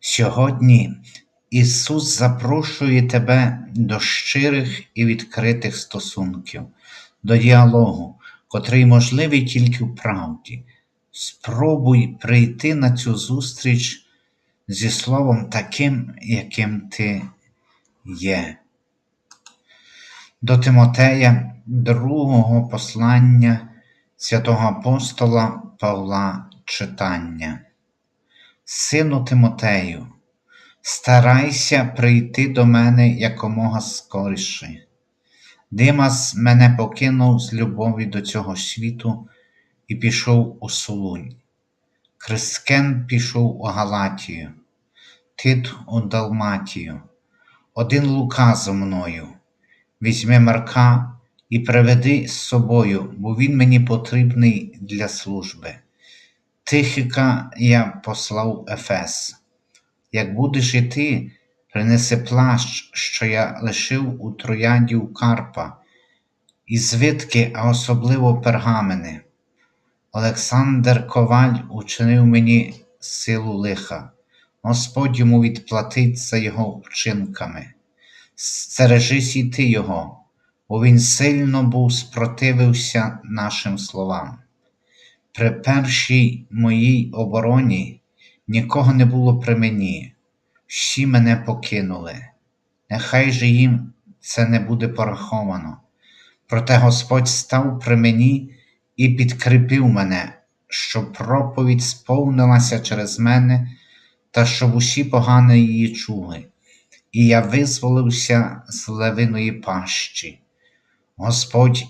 Сьогодні Ісус запрошує тебе до щирих і відкритих стосунків, до діалогу, котрий можливий тільки в правді. Спробуй прийти на цю зустріч зі словом таким, яким ти є. До Тимотея, другого послання святого апостола Павла читання. Сину Тимотею, старайся прийти до мене якомога скоріше. Димас мене покинув з любові до цього світу і пішов у Солунь. Крискен пішов у Галатію, Тит у Далматію. Один Лука зо мною. Візьми Марка і приведи з собою, бо він мені потрібний для служби. Тихика я послав Ефес. Як будеш іти, принеси плащ, що я лишив у троянді у Карпа, і звитки, а особливо пергамени. Олександр Коваль учинив мені силу лиха, Господь йому відплатить за його вчинками. Стережись і ти його, бо він сильно був спротивився нашим словам. При першій моїй обороні нікого не було при мені, всі мене покинули. Нехай же їм це не буде пораховано. Проте Господь став при мені і підкріпив мене, щоб проповідь сповнилася через мене та щоб усі погано її чули, і я визволився з левиної пащі. Господь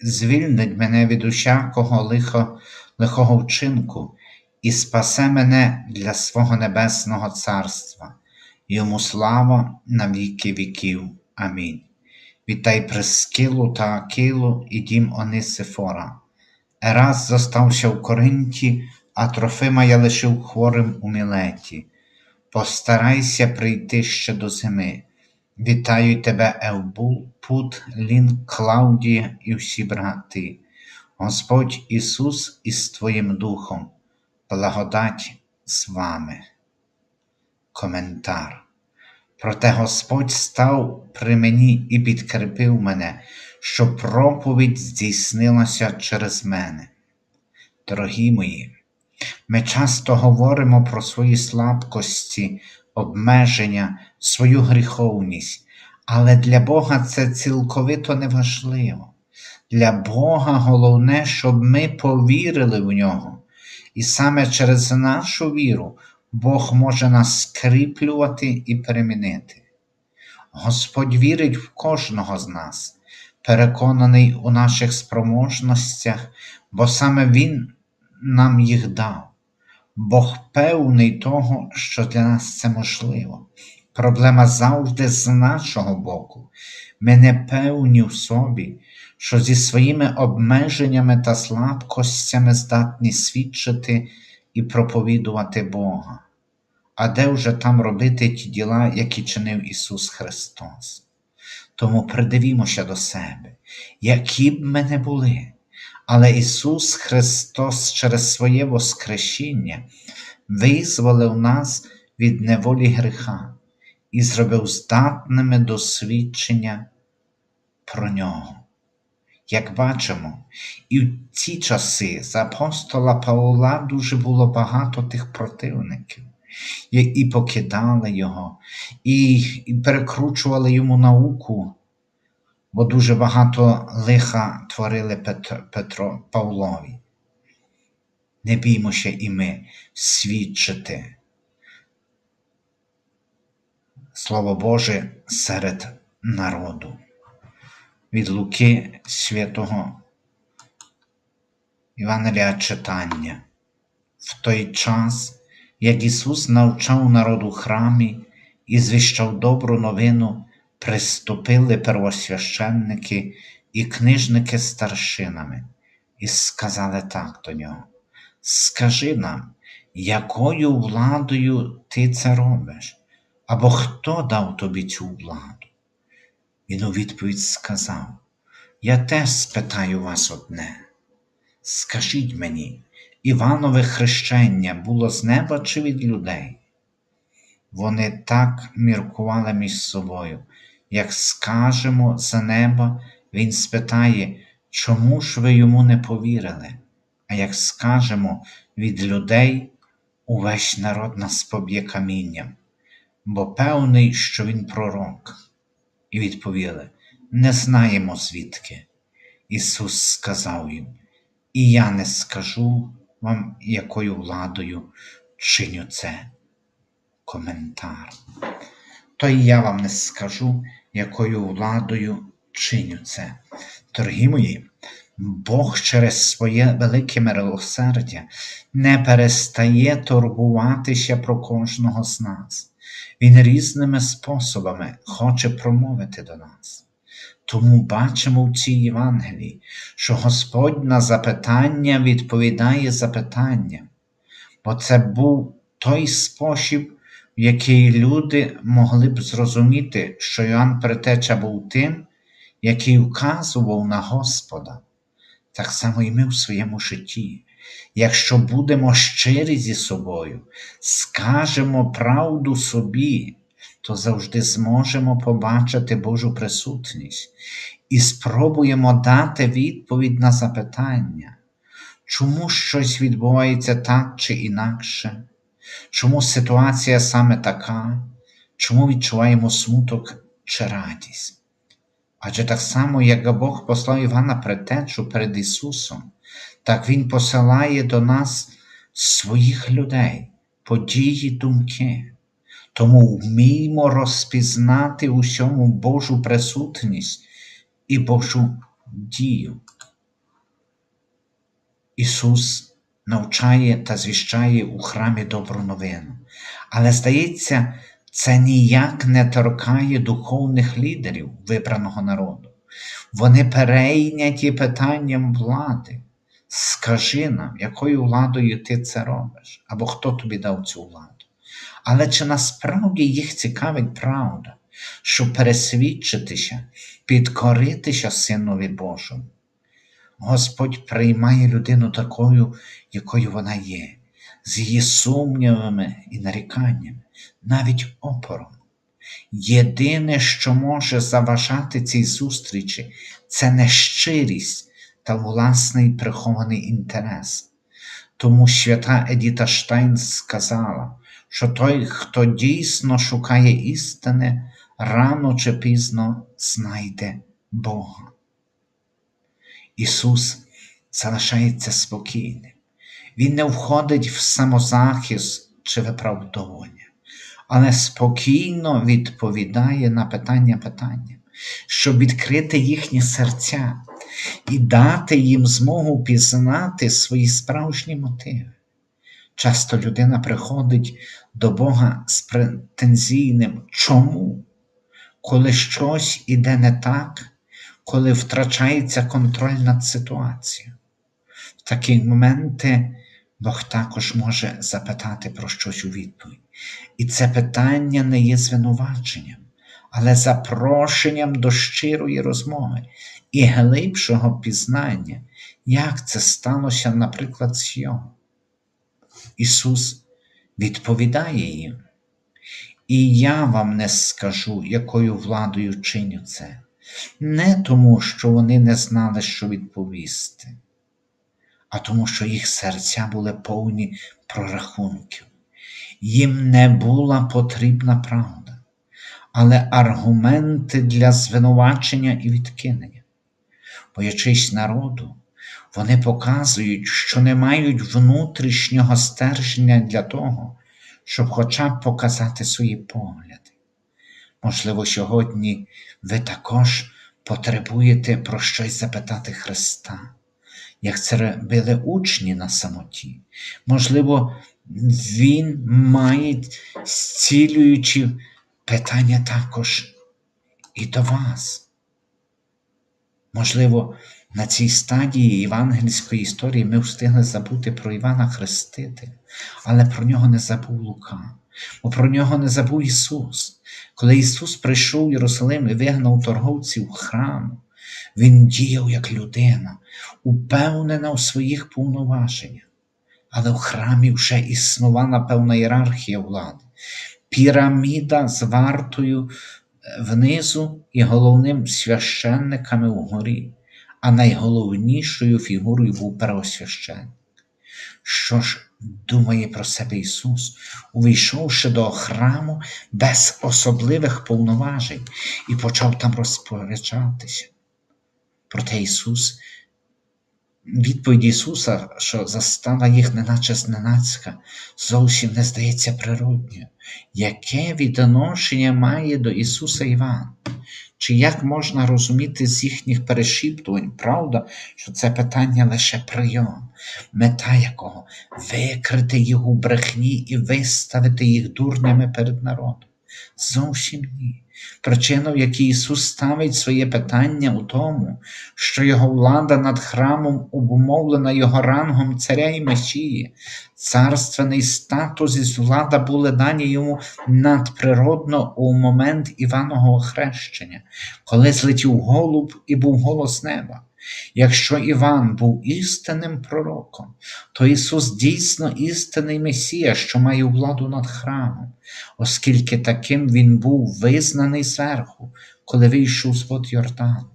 звільнить мене від усякого лихо, лихого вчинку і спасе мене для свого небесного царства, йому слава на віки віків. Амінь. Вітай Прескилу та Акилу і дім Онисифора. Ераз зостався в Коринті, а Трофима я лишив хворим у Мілеті. Постарайся прийти ще до зими. Вітаю тебе, Евбул, Пут, Лін, Клаудія і всі брати. Господь Ісус із Твоїм Духом, благодать з вами. Коментар. Проте Господь став при мені і підкріпив мене, щоб проповідь здійснилася через мене. Дорогі мої, ми часто говоримо про свої слабкості, обмеження, свою гріховність, але для Бога це цілковито неважливо. Для Бога головне, щоб ми повірили в нього. І саме через нашу віру Бог може нас скріплювати і перемінити. Господь вірить в кожного з нас, переконаний у наших спроможностях, бо саме Він нам їх дав. Бог певний того, що для нас це можливо. Проблема завжди з нашого боку. Ми не певні в собі, що зі своїми обмеженнями та слабкостями здатні свідчити і проповідувати Бога. А де вже там робити ті діла, які чинив Ісус Христос? Тому придивімося до себе, які б ми не були, але Ісус Христос через своє Воскресіння визволив нас від неволі гріха і зробив здатними до свідчення про Нього. Як бачимо, і в ці часи за апостола Павла дуже було багато тих противників, і покидали його, і перекручували йому науку, бо дуже багато лиха творили Петро, Петро Павлові. Не біймося і ми свідчити Слово Боже серед народу від Луки святого Івангелія читання. В той час, як Ісус навчав народ у храмі, і звіщав добру новину, приступили первосвященники і книжники з старшинами, і сказали так до нього: Скажи нам, якою владою ти це робиш? Або хто дав тобі цю владу? Він у відповідь сказав: Я теж спитаю вас одне. Скажіть мені, Іванове хрещення було з неба чи від людей? Вони так міркували між собою, як скажемо за неба, він спитає, чому ж ви йому не повірили? А як скажемо від людей, увесь народ нас поб'є камінням, бо певний, що він пророк. І відповіли: Не знаємо звідки. Ісус сказав їм, і я не скажу вам, якою владою чиню це. Коментар. То і я вам не скажу, якою владою чиню це. Дорогі мої, Бог через своє велике милосердя не перестає турбуватися про кожного з нас. Він різними способами хоче промовити до нас. Тому бачимо в цій Євангелії, що Господь на запитання відповідає запитанням, бо це був той спосіб, в який люди могли б зрозуміти, що Йоанн Предтеча був тим, який вказував на Господа. Так само і ми в своєму житті. Якщо будемо щирі зі собою, скажемо правду собі, то завжди зможемо побачити Божу присутність і спробуємо дати відповідь на запитання, чому щось відбувається так чи інакше, чому ситуація саме така, чому відчуваємо смуток чи радість. Адже так само, як Бог послав Івана Предтечу перед Ісусом, так Він посилає до нас своїх людей, події, думки. Тому вміймо розпізнати у всьому Божу присутність і Божу дію. Ісус навчає та звіщає у храмі добру новину, але здається, це ніяк не торкає духовних лідерів вибраного народу. Вони перейняті питанням влади. Скажи нам, якою владою ти це робиш, або хто тобі дав цю владу. Але чи насправді їх цікавить правда, щоб пересвідчитися, підкоритися Синові Божому? Господь приймає людину такою, якою вона є, з її сумнівами і наріканнями, навіть опором. Єдине, що може заважати цій зустрічі, це нещирість та власний прихований інтерес. Тому свята Едіта Штайн сказала, що той, хто дійсно шукає істини, рано чи пізно знайде Бога. Ісус залишається спокійним. Він не входить в самозахист чи виправдовування, але спокійно відповідає на питання питання, щоб відкрити їхні серця і дати їм змогу пізнати свої справжні мотиви. Часто людина приходить до Бога з претензійним чому, коли щось іде не так, коли втрачається контроль над ситуацією. В такі моменти Бог також може запитати про щось у відповідь. І це питання не є звинуваченням, але запрошенням до щирої розмови і глибшого пізнання, як це сталося, наприклад, з його. Ісус відповідає їм. І я вам не скажу, якою владою чиню це, не тому, що вони не знали, що відповісти, а тому, що їх серця були повні прорахунків. Їм не була потрібна правда, але аргументи для звинувачення і відкинення. Боячись народу, вони показують, що не мають внутрішнього стерження для того, щоб хоча б показати свої погляди. Можливо, сьогодні ви також потребуєте про щось запитати Христа, як це робили учні на самоті. Можливо, Він має зцілюючі питання також і до вас. Можливо, на цій стадії євангельської історії ми встигли забути про Івана Хрестителя, але про нього не забув Лука, бо про нього не забув Ісус. Коли Ісус прийшов в Єрусалим і вигнав торговців храму, Він діяв як людина, упевнена у своїх повноваженнях. Але в храмі вже існувала певна ієрархія влади, піраміда з вартою внизу і головним священниками вгорі, а найголовнішою фігурою був первосвященник. Що ж думає про себе Ісус, увійшовши до храму без особливих повноважень і почав там розпоряджатися? Проте Ісус, відповідь Ісуса, що застала їх неначе зненацька, зовсім не здається природньою. Яке відношення має до Ісуса Іван? Чи як можна розуміти з їхніх перешіптувань, правда, що це питання лише прийом, мета якого викрити їх у брехні і виставити їх дурнями перед народом? Зовсім ні. Причина, в якій Ісус ставить своє питання у тому, що Його влада над храмом обумовлена Його рангом царя і Месії, царственний статус і влада були дані йому надприродно у момент Іванового хрещення, коли злетів голуб і був голос неба. Якщо Іван був істинним пророком, то Ісус дійсно істинний Месія, що має владу над храмом, оскільки таким Він був визнаний зверху, коли вийшов з вод Йордану.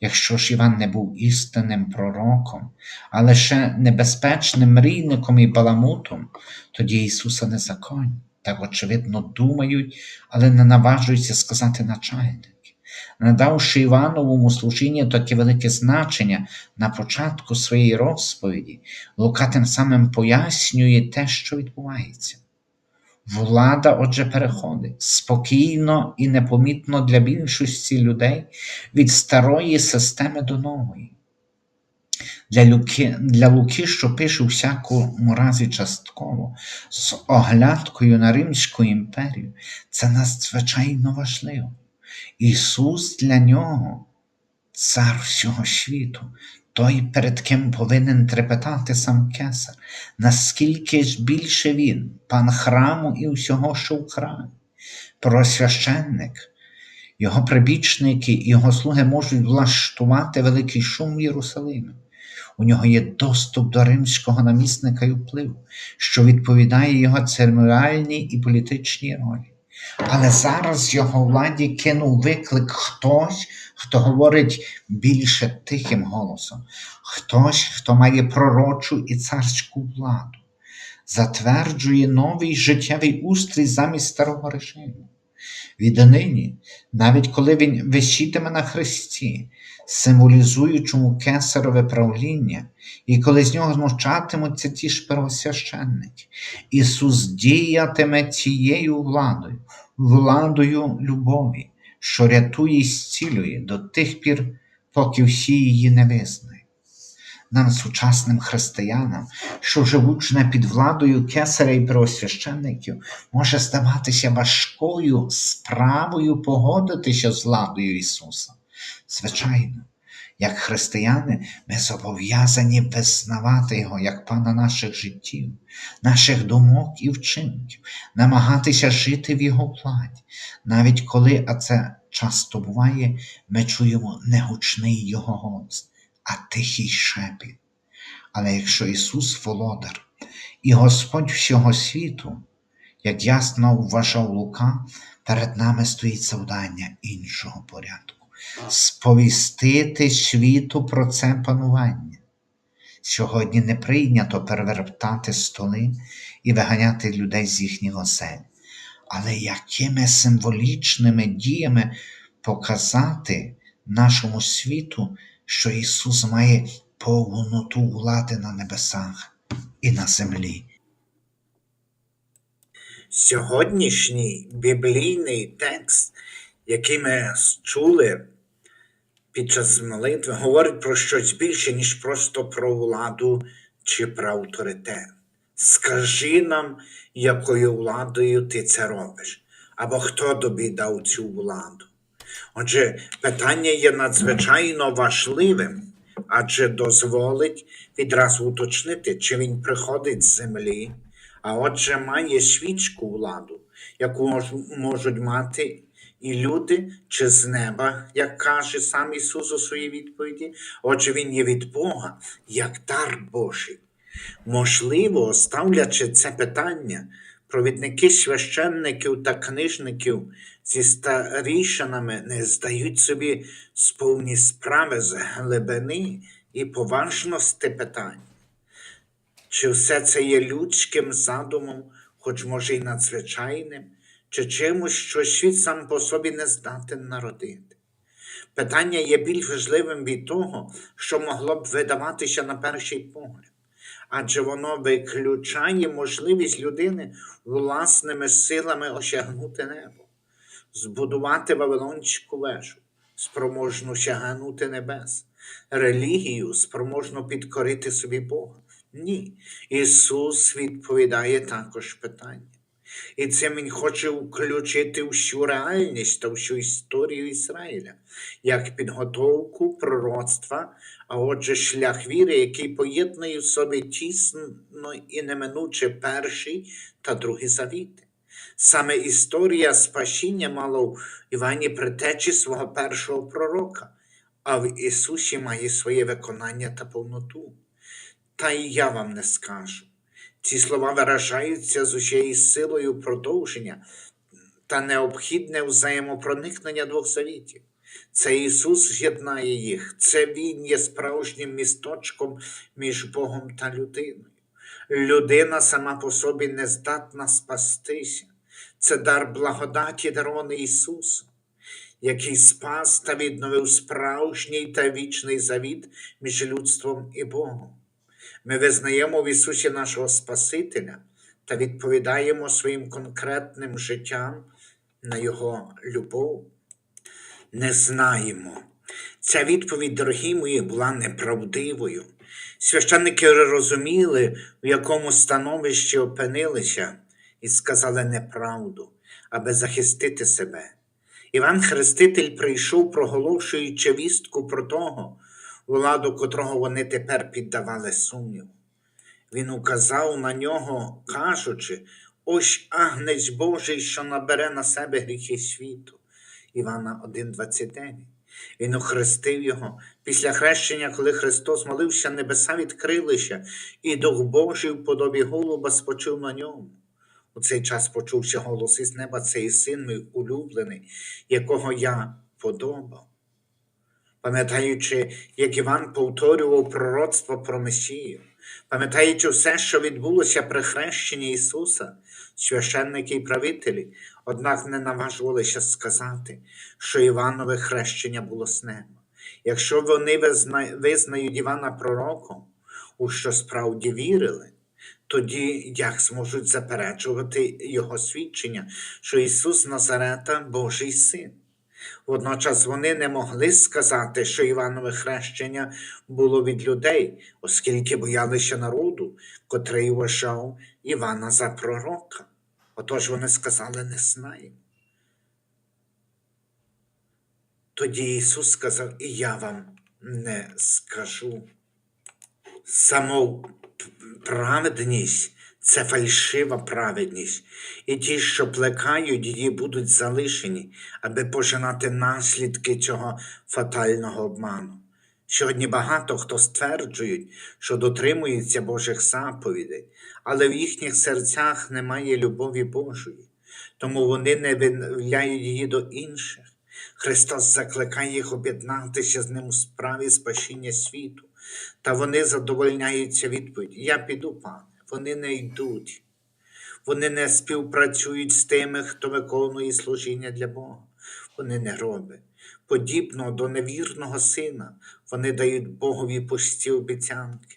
Якщо ж Іван не був істинним пророком, а лише небезпечним мрійником і баламутом, тоді Ісуса незаконні, так очевидно думають, але не наважуються сказати начальники. Надавши Івановому служінню таке велике значення на початку своєї розповіді, Лука тим самим пояснює те, що відбувається. Влада, отже, переходить спокійно і непомітно для більшості людей від старої системи до нової. Для Луки, для Луки, що пише у всякому разі частково, з оглядкою на Римську імперію, це надзвичайно важливо. Ісус для нього, цар всього світу, той, перед ким повинен трепетати сам кесар, наскільки ж більше він, пан храму і усього, що в храмі, просвященник, його прибічники і його слуги можуть влаштувати великий шум в Єрусалимі. У нього є доступ до римського намісника і впливу, що відповідає його церемоніальній і політичній ролі. Але зараз його владі кинув виклик хтось, хто говорить більше тихим голосом, хтось, хто має пророчу і царську владу, затверджує новий життєвий устрій замість старого режиму. Віднині, навіть коли він висітиме на хресті, символізуючому кесарове правління, і коли з нього змовчатимуться ті ж первосвященники, Ісус діятиме цією владою, владою любові, що рятує і зцілює до тих пір, поки всі її не визнають. Нам, сучасним християнам, що живуть не під владою кесаря і первосвященників, може здаватися важкою справою погодитися з владою Ісуса. Звичайно, як християни, ми зобов'язані визнавати Його як пана наших життів, наших думок і вчинків, намагатися жити в Його владі, навіть коли, а це часто буває, ми чуємо не гучний Його голос, а тихий шепіт. Але якщо Ісус володар і Господь всього світу, як ясно вважав Лука, перед нами стоїть завдання іншого порядку сповістити світу про це панування. Сьогодні не прийнято перевертати столи і виганяти людей з їхніх осель, але якими символічними діями показати нашому світу, що Ісус має повноту влади на небесах і на землі. Сьогоднішній біблійний текст, який ми чули під час молитви, говорить про щось більше, ніж просто про владу чи про авторитет. Скажи нам, якою владою ти це робиш. Або хто тобі дав цю владу? Отже, питання є надзвичайно важливим, адже дозволить відразу уточнити, чи він приходить з землі, а отже має свічку владу, яку можуть мати і люди, чи з неба, як каже сам Ісус у своїй відповіді. Отже, Він є від Бога, як дар Божий. Можливо, ставлячи це питання, провідники священників та книжників зі старішинами не здають собі сповні справи з глибини і поважності питань. Чи все це є людським задумом, хоч може й надзвичайним, чи чимось, що світ сам по собі не здатен народити? Питання є більш важливим від того, що могло б видаватися на перший погляд, адже воно виключає можливість людини власними силами осягнути небо, збудувати Вавилонську вежу, спроможну сягнути небес, релігію, спроможну підкорити собі Бога. Ні, Ісус відповідає також питання. І цим Він хоче включити всю реальність та всю історію Ізраїля, як підготовку пророцтва, а отже, шлях віри, який поєднує в собі тісно і неминуче перший та другий завіти. Саме історія спасіння мала в Івані притечі свого першого пророка, а в Ісусі має своє виконання та повноту. Та і я вам не скажу. Ці слова виражаються з усією силою продовження та необхідне взаємопроникнення двох завітів. Це Ісус з'єднає їх, це Він є справжнім місточком між Богом та людиною. Людина сама по собі не здатна спастися. Це дар благодаті дарований Ісусом, який спас та відновив справжній та вічний завіт між людством і Богом. Ми визнаємо в Ісусі нашого Спасителя та відповідаємо своїм конкретним життям на Його любов. Не знаємо. Ця відповідь, дорогі мої, була неправдивою. Священники розуміли, в якому становищі опинилися, і сказали неправду, аби захистити себе. Іван Хреститель прийшов, проголошуючи вістку про того, владу котрого вони тепер піддавали сумніву. Він указав на нього, кажучи, ось агнець Божий, що набере на себе гріхи світу. Івана 1,29. Він охрестив його. Після хрещення, коли Христос молився, небеса відкрилися, і Дух Божий в подобі голуба спочив на ньому. У цей час почувся голос із неба, цей син мій улюблений, якого я подобав. Пам'ятаючи, як Іван повторював пророцтво про Месію, пам'ятаючи все, що відбулося при хрещенні Ісуса, священники і правителі, однак не наважувалися сказати, що Іванове хрещення було з. Якщо вони визна- визнають Івана пророком, у що справді вірили, тоді як зможуть заперечувати його свідчення, що Ісус Назарета Божий син. Водночас вони не могли сказати, що Іванове хрещення було від людей, оскільки боялися народу, котрий вважав Івана за пророка. Отож вони сказали не знаємо. Тоді Ісус сказав, і я вам не скажу. Самоправедність це фальшива праведність, і ті, що плекають її, будуть залишені, аби пожинати наслідки цього фатального обману. Сьогодні багато хто стверджують, що дотримуються Божих заповідей, але в їхніх серцях немає любові Божої, тому вони не виявляють її до інших. Христос закликає їх об'єднатися з ним у справі спасіння світу. Та вони задовольняються відповідь: Я піду, пане. Вони не йдуть. Вони не співпрацюють з тими, хто виконує служіння для Бога. Вони не роблять. Подібно до невірного сина, вони дають Богові пусті обіцянки,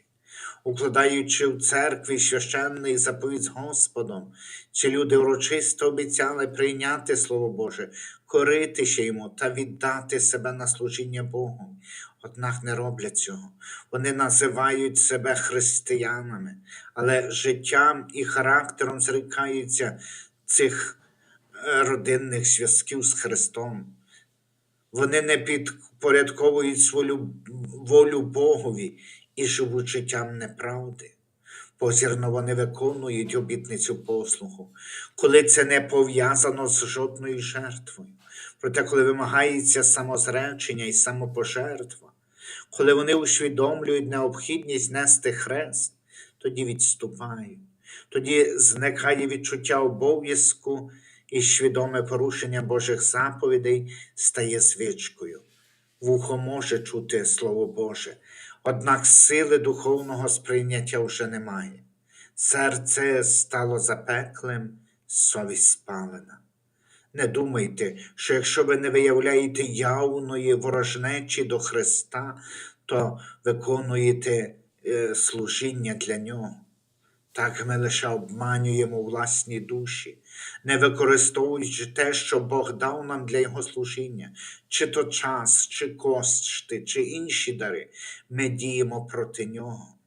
укладаючи в церкві священний заповідь з Господом, чи люди урочисто обіцяли прийняти Слово Боже, коритися йому та віддати себе на служіння Богу. Однак не роблять цього. Вони називають себе християнами, але життям і характером зрікаються цих е, родинних зв'язків з Христом. Вони не підпорядковують свою волю Богові і живуть життям неправди. Позірно вони виконують обітницю послуху, коли це не пов'язано з жодною жертвою. Проте, коли вимагається самозречення і самопожертва, коли вони усвідомлюють необхідність нести хрест, тоді відступають, тоді зникає відчуття обов'язку і свідоме порушення Божих заповідей стає звичкою. Вухо може чути Слово Боже, однак сили духовного сприйняття вже немає. Серце стало запеклим, совість спалена. Не думайте, що якщо ви не виявляєте явної ворожнечі до Христа, то виконуєте е, служіння для Нього. Так ми лише обманюємо власні душі, не використовуючи те, що Бог дав нам для Його служіння, чи то час, чи кошти, чи інші дари, ми діємо проти Нього.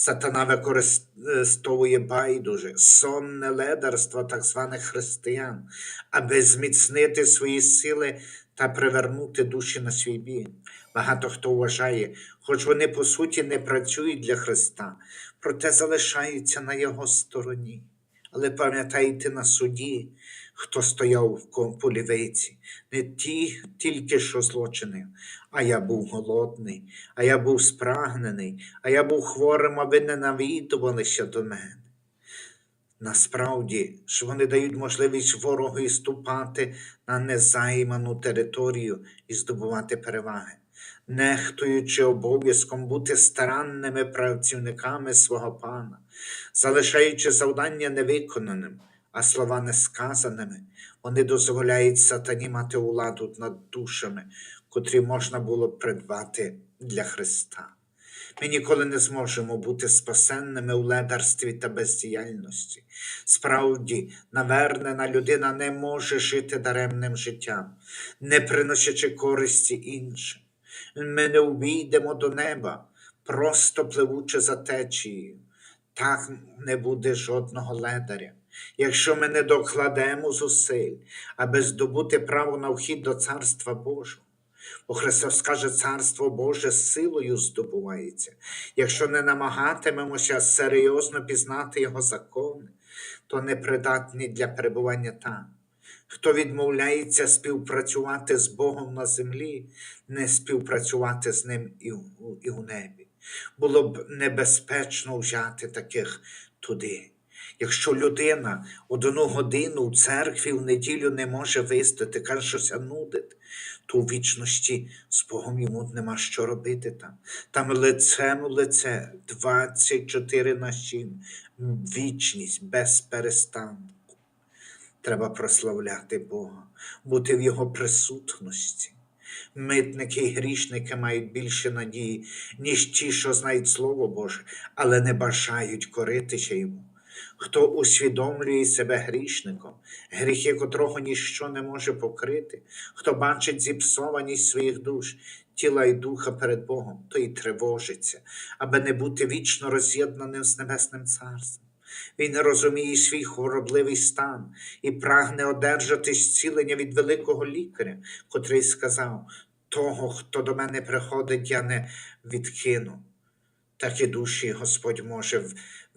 Сатана використовує байдуже, сонне ледарство так званих християн, аби зміцнити свої сили та привернути душі на свій бік. Багато хто вважає, хоч вони по суті не працюють для Христа, проте залишаються на Його стороні. Але пам'ятайте на суді, хто стояв в полівиці, не ті тільки що злочинив, а я був голодний, а я був спрагнений, а я був хворим, а ви не навідувалися до мене. Насправді ж вони дають можливість ворогу ступати на незайману територію і здобувати переваги, нехтуючи обов'язком бути старанними працівниками свого пана, залишаючи завдання невиконаним, а слова несказаними, вони дозволяють сатані мати владу над душами, котрі можна було б придбати для Христа. Ми ніколи не зможемо бути спасенними у ледарстві та бездіяльності. Справді, навернена людина не може жити даремним життям, не приносячи користі іншим. Ми не увійдемо до неба, просто пливучи за течією. Так не буде жодного ледаря. Якщо ми не докладемо зусиль, аби здобути право на вхід до Царства Божого. Бо Христос каже, Царство Боже силою здобувається. Якщо не намагатимемося серйозно пізнати Його закони, то непридатні для перебування там. Хто відмовляється співпрацювати з Богом на землі, не співпрацювати з Ним і у, і у небі. Було б небезпечно взяти таких туди. Якщо людина одну годину в церкві в неділю не може вистояти, каже, що ся нудить, то у вічності з Богом йому нема що робити там. Там лицем лице 24 на 7, вічність без перестанку. Треба прославляти Бога, бути в Його присутності. Митники і грішники мають більше надії, ніж ті, що знають Слово Боже, але не бажають коритися йому. Хто усвідомлює себе грішником, гріхи котрого ніщо не може покрити, хто бачить зіпсованість своїх душ, тіла і духа перед Богом, той тривожиться, аби не бути вічно роз'єднаним з Небесним Царством. Він розуміє свій хворобливий стан і прагне одержати зцілення від великого лікаря, котрий сказав: того, хто до мене приходить, я не відкину. Такі душі Господь може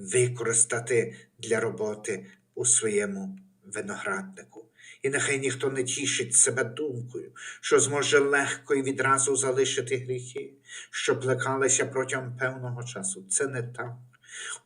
використати для роботи у своєму винограднику. І нехай ніхто не тішить себе думкою, що зможе легко і відразу залишити гріхи, що плекалися протягом певного часу. Це не так.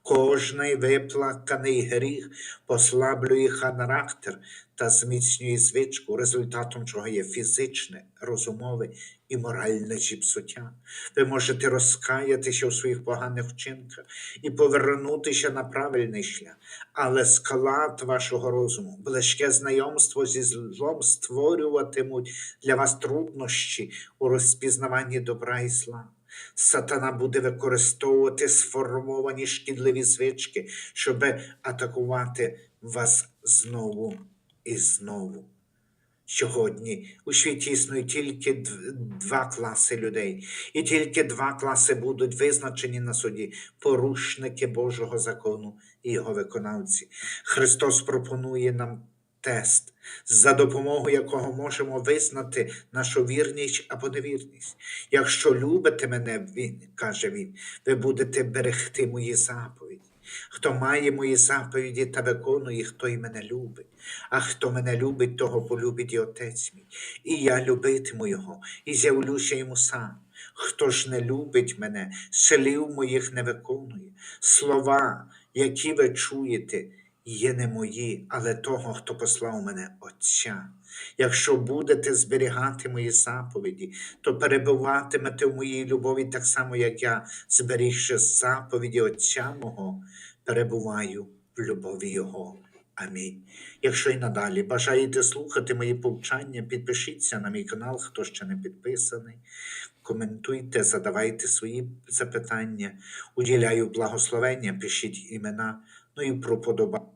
Кожний виплаканий гріх послаблює характер та зміцнює звичку, результатом чого є фізичне, розумове і моральне зіпсуття. Ви можете розкаятися у своїх поганих вчинках і повернутися на правильний шлях, але склад вашого розуму, близьке знайомство зі злом створюватимуть для вас труднощі у розпізнаванні добра і зла. Сатана буде використовувати сформовані шкідливі звички, щоб атакувати вас знову і знову. Сьогодні у світі існують тільки два класи людей, і тільки два класи будуть визначені на суді порушники Божого закону і його виконавці. Христос пропонує нам тест, за допомогою якого можемо визнати нашу вірність або невірність. Якщо любите мене, він, каже він, ви будете берегти мої заповіді. Хто має мої заповіді та виконує, хто і мене любить. А хто мене любить, того полюбить і Отець мій. І я любитиму його, і з'явлюся йому сам. Хто ж не любить мене, слів моїх не виконує. Слова, які ви чуєте, є не мої, але того, хто послав мене Отця. Якщо будете зберігати мої заповіді, то перебуватимете в моїй любові так само, як я, зберігши заповіді Отця мого, перебуваю в любові Його. Амінь. Якщо і надалі бажаєте слухати мої повчання, підпишіться на мій канал, хто ще не підписаний. Коментуйте, задавайте свої запитання, уділяю благословення, пишіть імена, ну і про подобання.